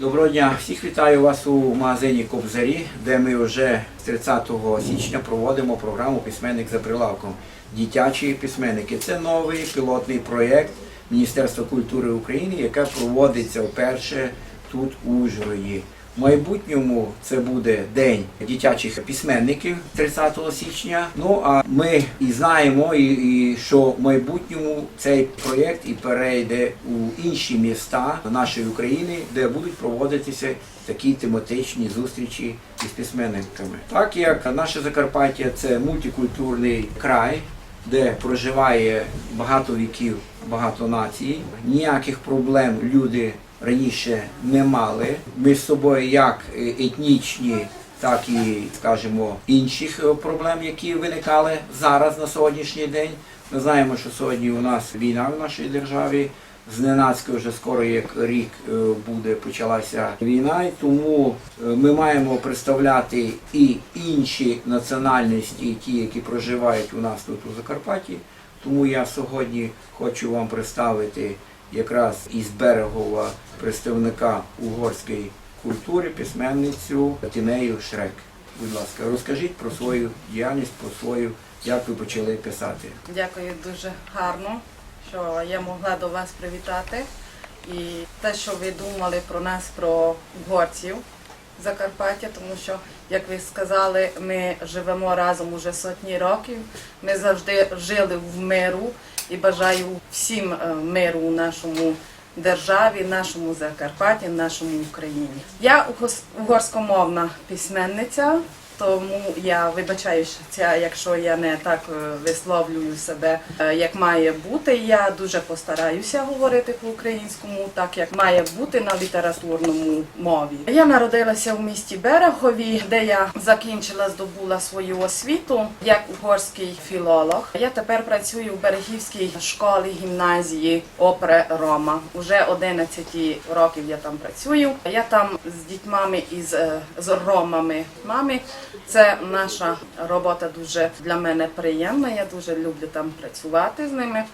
Доброго дня! Всіх вітаю вас у магазині Кобзарі, де ми вже з 30 січня проводимо програму Письменник за прилавком. Дитячі письменники. Це новий пілотний проєкт Міністерства культури України, яке проводиться вперше тут у Ужгороді. Майбутньому це буде День дитячих письменників 30 січня. Ну а ми і знаємо, і, і що в майбутньому цей проєкт і перейде у інші міста нашої України, де будуть проводитися такі тематичні зустрічі із письменниками. Так як наше Закарпаття це мультикультурний край, де проживає багато віків, багато націй, ніяких проблем люди раніше не мали. Ми з собою як е, етнічні, так і, скажімо, інших е, проблем, які виникали зараз на сьогоднішній день. Ми знаємо, що сьогодні у нас війна в нашій державі. Зненацька вже скоро як рік е, буде почалася війна, і тому ми маємо представляти і інші національності, і ті, які проживають у нас тут у Закарпатті. Тому я сьогодні хочу вам представити якраз із Берегова представника угорської культури, письменницю Тінею Шрек. Будь ласка, розкажіть про свою діяльність, про свою, як ви почали писати. Дякую дуже гарно, що я могла до вас привітати. І те, що ви думали про нас, про угорців Закарпаття, тому що, як ви сказали, ми живемо разом уже сотні років. Ми завжди жили в миру і бажаю всім е, миру у нашому державі, нашому Закарпатті, нашому Україні. Я угорськомовна письменниця. Тому я вибачаюся, якщо я не так е, висловлюю себе, е, як має бути. Я дуже постараюся говорити по-українському, так як має бути на літературному мові. Я народилася в місті Берегові, де я закінчила, здобула свою освіту як угорський філолог. Я тепер працюю в Берегівській школі гімназії Опре Рома. Уже 11 років я там працюю. Я там з дітьми із е, з ромами мами. Це наша робота дуже для мене приємна. Я дуже люблю там працювати з ними.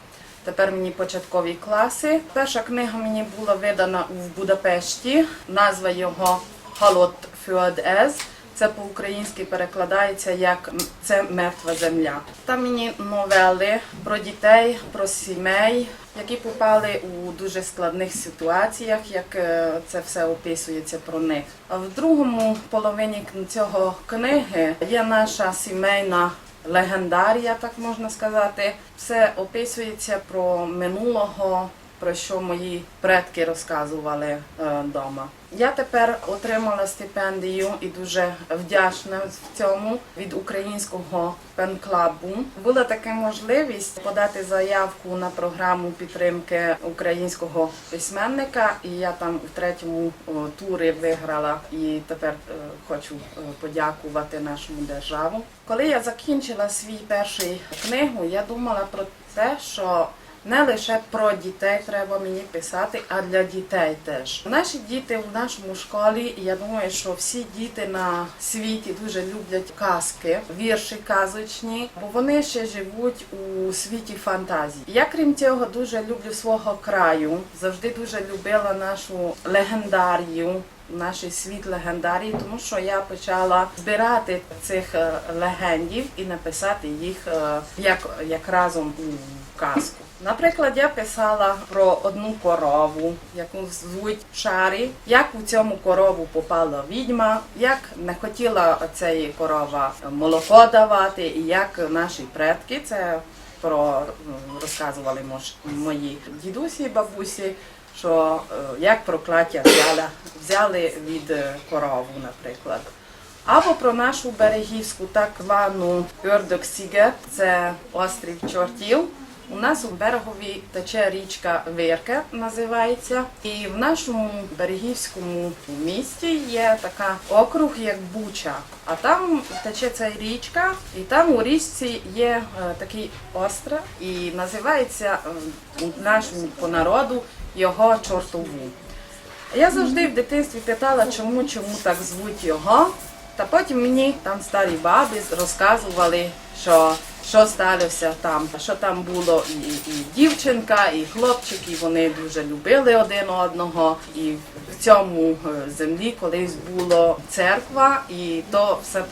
Тепер мені початкові класи. Перша книга мені була видана в Будапешті. Назва його Холод Фюадез. Це по-українськи перекладається як це мертва земля. Там мені новели про дітей, про сімей, які попали у дуже складних ситуаціях, як е, це все описується про них. А в другому половині цього книги є наша сімейна легендарія, так можна сказати. Все описується про минулого, про що мої предки розказували вдома. Я тепер отримала стипендію і дуже вдячна в цьому від українського пенклабу. Була така можливість подати заявку на програму підтримки українського письменника, і я там в третьому турі виграла. І тепер е, хочу е, подякувати нашому державу. Коли я закінчила свій перший книгу, я думала про те, що не лише про дітей треба мені писати, а для дітей теж. Наші діти в нашому школі, я думаю, що всі діти на світі дуже люблять казки, вірші казочні, бо вони ще живуть у світі фантазії. Я крім цього дуже люблю свого краю, завжди дуже любила нашу легендарію. Наш світ легендарії, тому що я почала збирати цих е, легендів і написати їх е, як, як разом у казку. Наприклад, я писала про одну корову, яку звуть Шарі, як у цьому корову попала відьма, як не хотіла ця корова молоко давати, і як наші предки це про розказували мої дідусі і бабусі. Що е, як прокляття взяли, взяли від е, корову, наприклад. Або про нашу берегівську так звану Сігет, це острів чортів. У нас у берегові тече річка Вирке, називається. І в нашому берегівському місті є така округ, як Буча. А там тече ця річка, і там у річці є е, такий остров, і називається е, у нашому по народу його чортову. Я завжди в дитинстві питала, чому чому так звуть його. Та потім мені там старі баби розказували, що що сталося там, що там було і, і дівчинка, і хлопчик, і вони дуже любили один одного. І в цьому е, землі колись була церква, і то все е,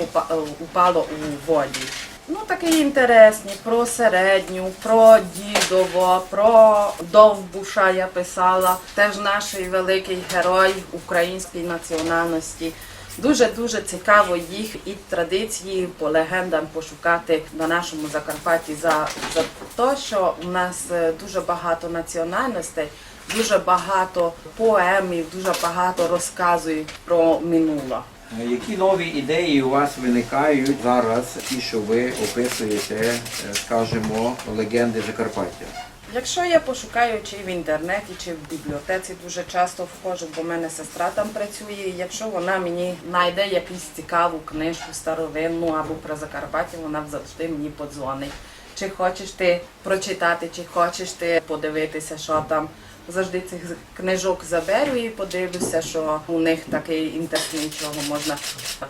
упало у воді. Ну, такі інтересні про середню, про дідово, про Довбуша я писала. Теж наш великий герой української національності. Дуже дуже цікаво їх і традиції по легендам пошукати на нашому Закарпатті за, за те, що у нас е, дуже багато національностей, дуже багато поемів, дуже багато розказують про минуле. Е, Які нові ідеї у вас виникають зараз, ті, що ви описуєте, е, скажімо, легенди Закарпаття? Якщо я пошукаю чи в інтернеті, чи в бібліотеці, дуже часто входжу, бо в мене сестра там працює. Якщо вона мені знайде якусь цікаву книжку старовинну або про Закарпаття, вона завжди мені подзвонить. Чи хочеш ти прочитати, чи хочеш ти подивитися, що там. Завжди цих книжок заберу і подивлюся, що у них такий інтересний, чого можна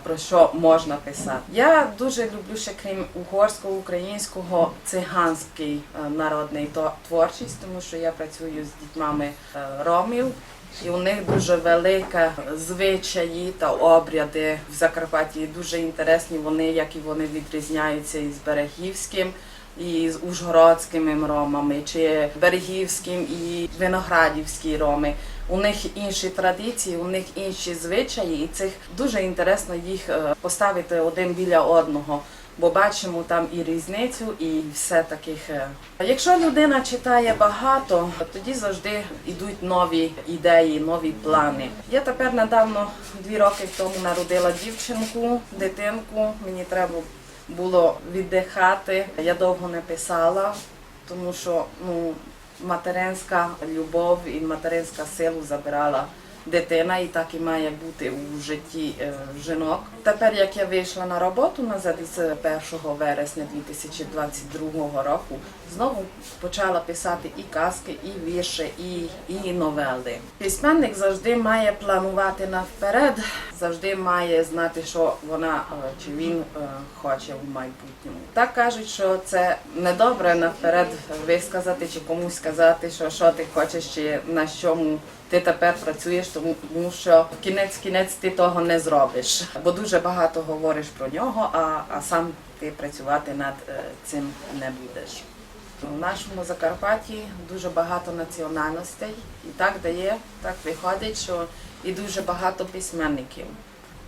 про що можна писати. Я дуже люблю ще крім угорського, українського, циганський е, народний творчість, тому що я працюю з дітьми е, ромів. І у них дуже велика звичаї та обряди в Закарпатті дуже інтересні. Вони, як і вони відрізняються із берегівським і з ужгородськими ромами, чи берегівським і виноградівські роми. У них інші традиції, у них інші звичаї, і цих дуже інтересно їх е, поставити один біля одного. Бо бачимо там і різницю, і все таких. е. Якщо людина читає багато, тоді завжди йдуть нові ідеї, нові плани. Я тепер недавно дві роки тому народила дівчинку, дитинку. Мені треба було віддихати. Я довго не писала, тому що ну, материнська любов і материнська силу забирала дитина, і так і має бути у житті е, жінок. Тепер, як я вийшла на роботу назад із 1 вересня 2022 року, знову почала писати і казки, і вірші, і, і новели. Письменник завжди має планувати наперед, завжди має знати, що вона е, чи він е, хоче в майбутньому. Так кажуть, що це недобре наперед висказати чи комусь сказати, що, що ти хочеш, чи на чому ти тепер працюєш, тому що кінець кінець ти того не зробиш, бо дуже багато говориш про нього, а, а сам ти працювати над е, цим не будеш. У нашому Закарпатті дуже багато національностей, і так дає, так виходить, що і дуже багато письменників.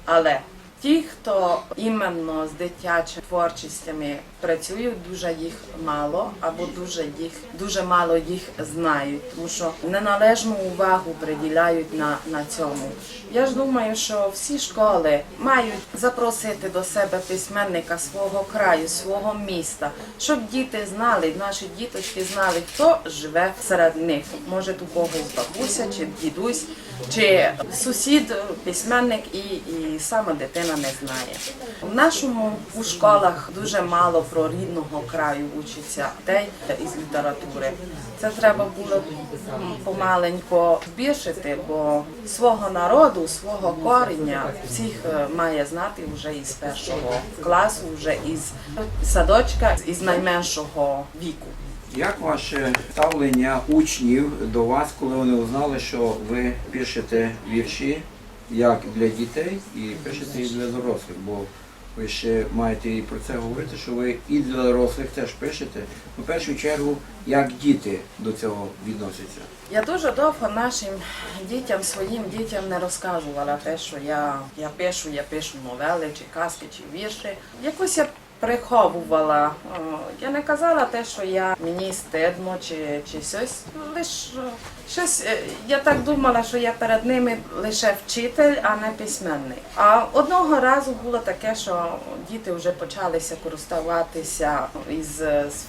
Але ті, хто іменно з дитячими творчістями працюють, дуже їх мало, або дуже їх дуже мало їх знають, тому що неналежну увагу приділяють на, на цьому. Я ж думаю, що всі школи мають запросити до себе письменника свого краю, свого міста, щоб діти знали, наші діточки знали, хто живе серед них. Може, у когось бабуся чи дідусь, чи сусід, письменник, і, і сама дитина не знає. В нашому у школах дуже мало про рідного краю учиться дітей із літератури. Це треба було помаленько збільшити, бо свого народу, свого коріння всіх е, має знати вже із першого класу, вже із садочка, із найменшого віку. Як ваше ставлення учнів до вас, коли вони узнали, що ви пишете вірші як для дітей і пишете і для дорослих? Бо ви ще маєте і про це говорити, що ви і для дорослих теж пишете. У першу чергу, як діти до цього відносяться. Я дуже довго нашим дітям, своїм дітям не розказувала те, що я, я пишу, я пишу новели, чи казки, чи вірші. Якось я приховувала. Я не казала те, що я мені стидно чи, чи щось. Лиш е, щось е, я так думала, що я перед ними лише вчитель, а не письменник. А одного разу було таке, що діти вже почалися користуватися із, е, з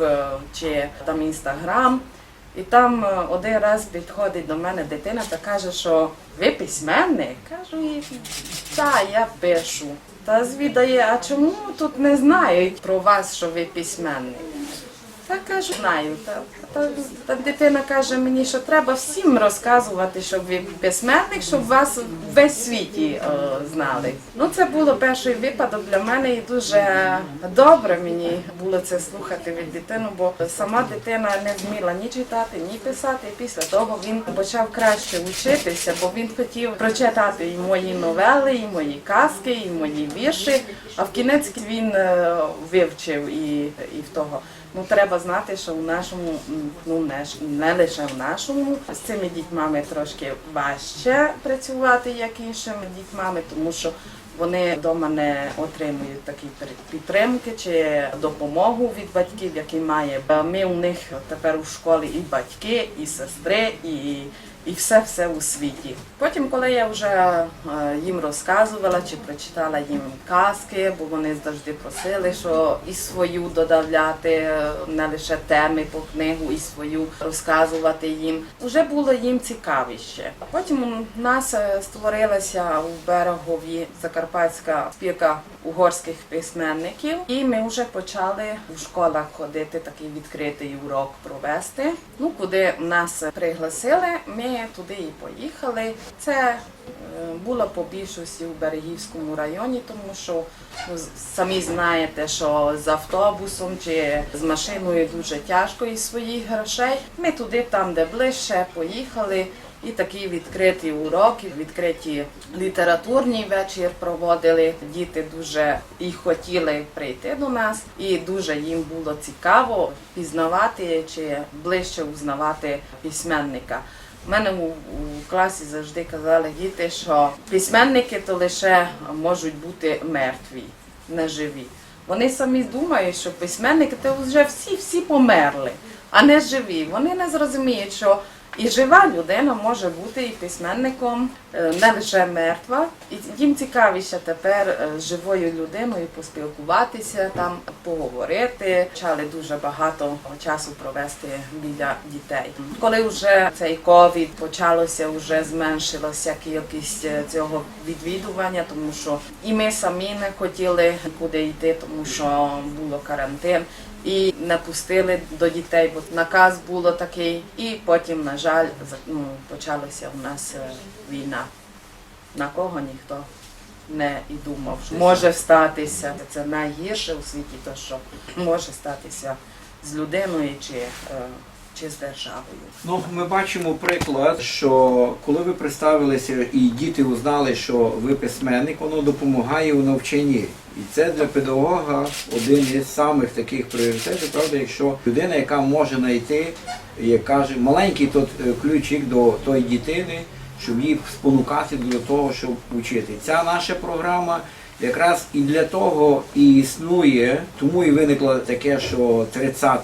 е, чи там Instagram. І там е, один раз підходить до мене дитина та каже, що ви письменник? Кажу їй, так, я пишу. Та звідає, а чому тут не знають про вас, що ви письменник? Та кажу, знаю. Та, Та, та дитина каже мені, що треба всім розказувати, щоб ви письменник, щоб вас весь світі е, знали. Ну це було перший випадок для мене і дуже добре мені було це слухати від дитини, бо сама дитина не зміла ні читати, ні писати. І після того він почав краще вчитися, бо він хотів прочитати і мої новели, і мої казки, і мої вірші. А в кінець він е, вивчив і, і в того. Ну треба знати, що в нашому, ну не, лише в нашому, з цими дітьми трошки важче працювати, як іншими дітьми, тому що вони вдома не отримують такі підтримки чи допомогу від батьків, які має. Ми у них тепер у школі і батьки, і сестри, і і все все у світі. Потім, коли я вже е, їм розказувала чи прочитала їм казки, бо вони завжди просили, що і свою додавляти, е, не лише теми по книгу, і свою розказувати їм. Вже було їм цікавіше. Потім у нас е, створилася у берегові закарпатська спілка угорських письменників, і ми вже почали у школах ходити такий відкритий урок провести. Ну, куди нас пригласили, ми туди і поїхали. Це е, було по більшості у Берегівському районі, тому що ну, самі знаєте, що з автобусом чи з машиною дуже тяжко із своїх грошей. Ми туди, там, де ближче, поїхали. І такі відкриті уроки, відкриті літературні вечір проводили. Діти дуже і хотіли прийти до нас, і дуже їм було цікаво пізнавати чи ближче узнавати письменника. У мене у, у класі завжди казали діти, що письменники то лише можуть бути мертві, не живі. Вони самі думають, що письменники то вже всі всі померли, а не живі. Вони не зрозуміють, що і жива людина може бути і письменником, е, не лише мертва. І їм цікавіше тепер е, з живою людиною поспілкуватися, там поговорити. Почали дуже багато часу провести біля дітей. Коли вже цей ковід почалося, вже зменшилося кількість е, цього відвідування, тому що і ми самі не хотіли нікуди йти, тому що було карантин. І не пустили до дітей, бо наказ було такий. І потім, на жаль, ну, почалася у нас е, війна. На кого ніхто не і думав, що може статися. Це найгірше у світі, то що може статися з людиною чи, е, чи з державою. Ну, ми бачимо приклад, що коли ви представилися і діти узнали, що ви письменник, воно допомагає у навчанні. І це для педагога один із самих таких пріоритетів, правда, якщо людина, яка може знайти, як каже, маленький тот е, ключик до тої дитини, щоб її спонукати до того, щоб вчити. Ця наша програма якраз і для того і існує, тому і виникло таке, що 30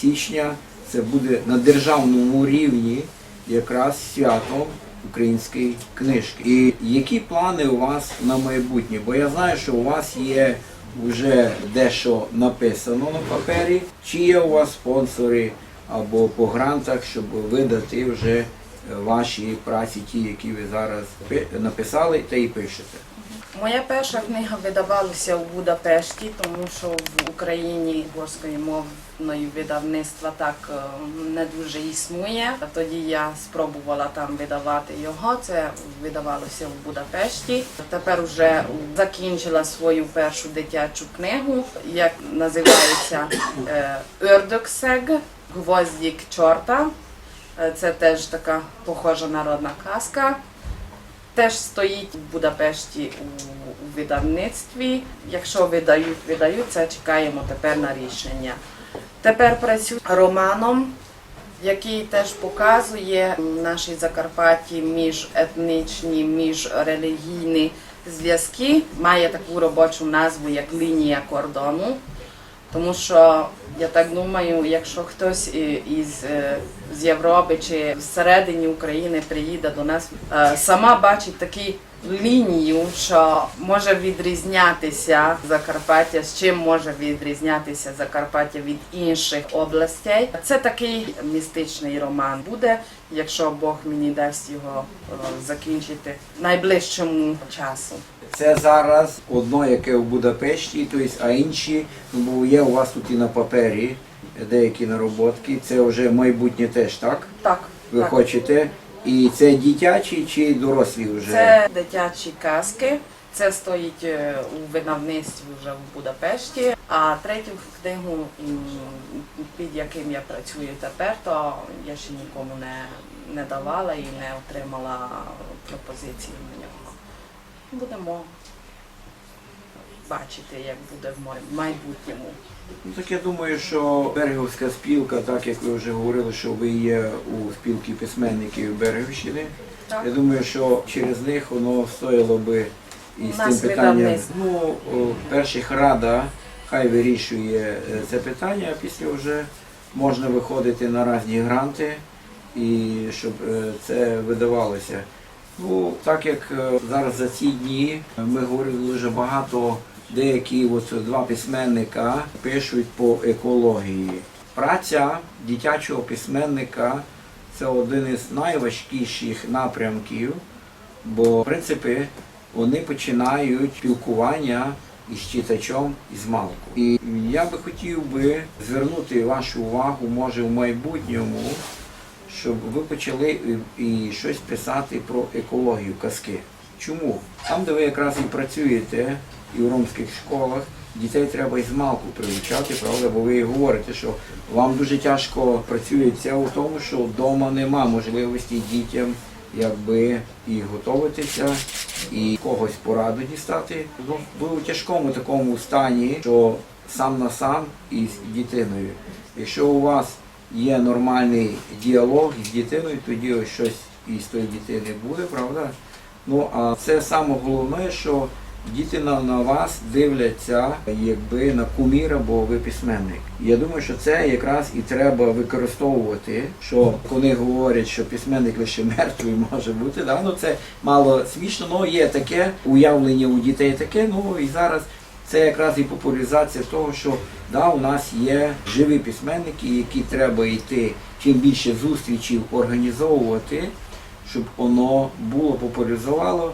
січня це буде на державному рівні якраз свято української книжки. І які плани у вас на майбутнє? Бо я знаю, що у вас є вже дещо написано на папері, чи є у вас спонсори або по грантах, щоб видати вже ваші праці, ті, які ви зараз пи- написали та і пишете. Моя перша книга видавалася у Будапешті, тому що в Україні угорської мовної видавництва так е, не дуже існує. Тоді я спробувала там видавати його. Це видавалося в Будапешті. Тепер вже закінчила свою першу дитячу книгу, як називається е, Ördögszeg, Гвоздік чорта. Е, Це теж така похожа народна казка теж стоїть в Будапешті у видавництві. Якщо видають, видають, це чекаємо тепер на рішення. Тепер працюю романом, який теж показує наші Закарпатті міжетнічні, міжрелігійні зв'язки. Має таку робочу назву як лінія кордону. Тому що я так думаю, якщо хтось із е, з Європи чи всередині України приїде до нас, е, сама бачить таку лінію, що може відрізнятися Закарпаття, з чим може відрізнятися Закарпаття від інших областей. Це такий містичний роман буде, якщо Бог мені дасть його е, закінчити найближчому часу. Це зараз одно, яке в Будапешті, а інші, бо є у вас тут і на папері, деякі нароботки. Це вже майбутнє теж, так? Так, Ви так. хочете? І це дитячі чи дорослі вже? Це дитячі казки. Це стоїть е, у видавництві вже в Будапешті. А третю книгу, під яким я працюю тепер, то я ще нікому не, не давала і не отримала пропозиції на нього. Будемо бачити, як буде в майбутньому. Ну, так я думаю, що Берегівська спілка, так як ви вже говорили, що ви є у спілці письменників Берегівщини. Так. Я думаю, що через них воно стоїло би і з тим питанням. Ну, перших рада хай вирішує е, це питання, а після вже можна виходити на різні гранти і щоб е, це видавалося. Ну, так як е, зараз за ці дні ми говорили дуже багато, деякі от два письменника пишуть по екології. Праця дитячого письменника це один із найважкіших напрямків, бо в принципі вони починають спілкування із читачом із малку. І я би хотів би звернути вашу увагу, може, в майбутньому, щоб ви почали і, і щось писати про екологію казки. Чому? Там, де ви якраз і працюєте, і в ромських школах, дітей треба із малку привчати, правда, бо ви говорите, що вам дуже тяжко працюється у тому, що вдома нема можливості дітям якби і готуватися, і когось пораду дістати. Ну, ви у тяжкому такому стані, що сам на сам із дитиною. Якщо у вас є нормальний діалог з дитиною, тоді ось щось із тої дитини буде, правда? Ну а це саме головне, що діти на, на вас дивляться якби на куміра, бо ви письменник. Я думаю, що це якраз і треба використовувати, що коли говорять, що письменник лише мертвий може бути, да? ну це мало смішно, але є таке уявлення у дітей таке. Ну і зараз це якраз і популяризація того, що да, у нас є живі письменники, які треба йти чим більше зустрічей організовувати, щоб воно було популяризувало.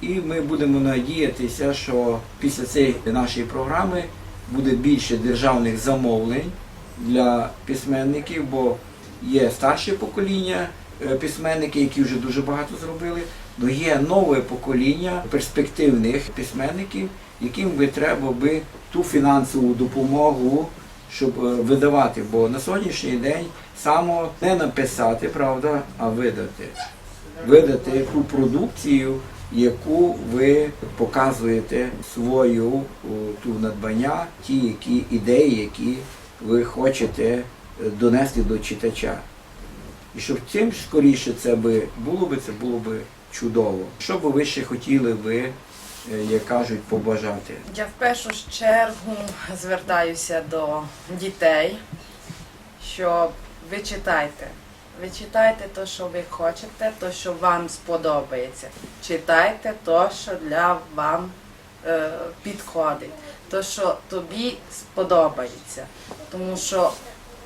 І ми будемо надіятися, що після цієї нашої програми буде більше державних замовлень для письменників, бо є старше покоління е, письменники, які вже дуже багато зробили, але є нове покоління перспективних письменників, яким би треба би ту фінансову допомогу, щоб е, видавати. Бо на сьогоднішній день само не написати, правда, а видати. Видати ту продукцію, яку ви показуєте свою ту надбання, ті які ідеї, які ви хочете е, донести до читача. І щоб чим скоріше це би було би, це було би чудово. Що би ви ще хотіли би, е, як кажуть, побажати? Я в першу чергу звертаюся до дітей, що ви читайте. Ви читайте те, що ви хочете, те, що вам сподобається. Читайте те, що для вам е, підходить, те, що тобі сподобається. Тому що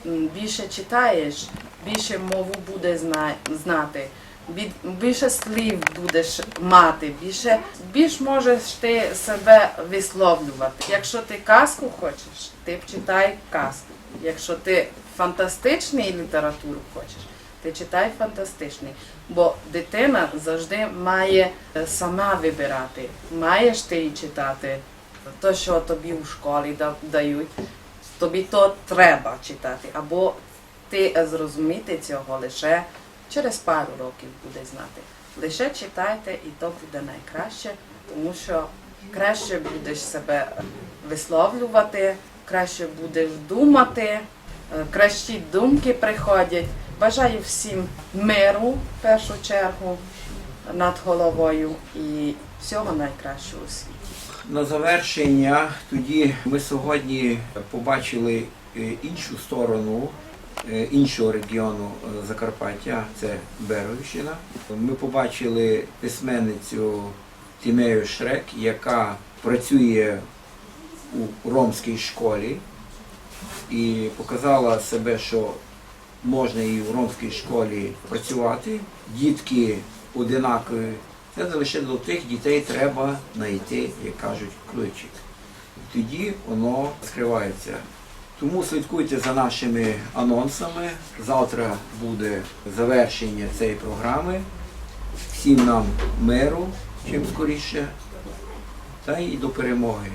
більше читаєш, більше мову буде знати, більше слів будеш мати, більше, більш можеш ти себе висловлювати. Якщо ти казку хочеш, ти читай казку. Якщо ти фантастичний літературу хочеш, ти читай фантастичний. Бо дитина завжди має е, сама вибирати. Маєш ти і читати те, що тобі у школі да- дають, тобі то треба читати. Або ти е, зрозуміти цього лише через пару років буде знати. Лише читайте, і то буде найкраще, тому що краще будеш себе висловлювати, краще будеш думати, е, кращі думки приходять. Бажаю всім миру в першу чергу над головою і всього найкращого у світі. На завершення тоді ми сьогодні побачили е, іншу сторону іншого регіону е, Закарпаття, це Беровщина. Ми побачили письменницю Тімею Шрек, яка працює у ромській школі і показала себе, що можна і в ромській школі працювати. Дітки одинакові. Це не лише до тих дітей треба знайти, як кажуть, ключик. Тоді воно скривається. Тому слідкуйте за нашими анонсами. Завтра буде завершення цієї програми. Всім нам миру, чим скоріше, та й до перемоги.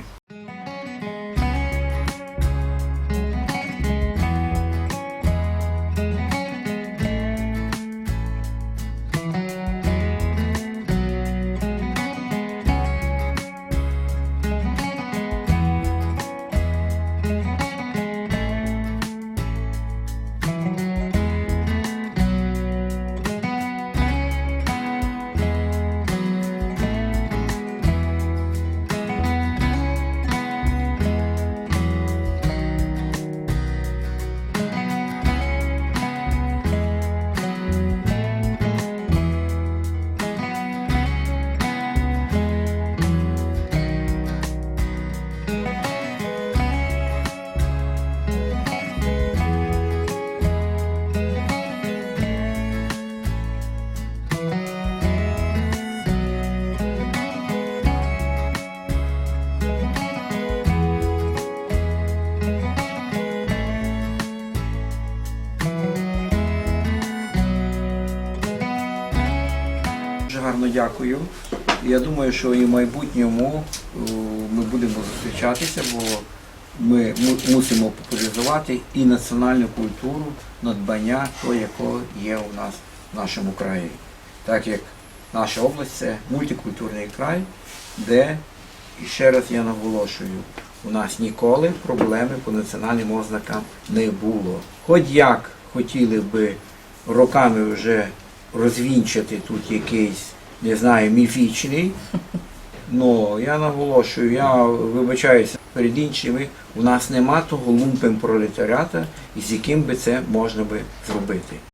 Дякую. Я думаю, що і в майбутньому е, ми будемо зустрічатися, бо ми мусимо популяризувати і національну культуру, надбання, то, якого є у нас в нашому краї. Так як наша область це мультикультурний край, де, і ще раз я наголошую, у нас ніколи проблеми по національним ознакам не було. Хоч як хотіли би роками вже розвінчати тут якийсь, не знаю, міфічний. Но я наголошую, я вибачаюся перед іншими, у нас нема того лумпен пролетаріата, з яким би це можна би зробити.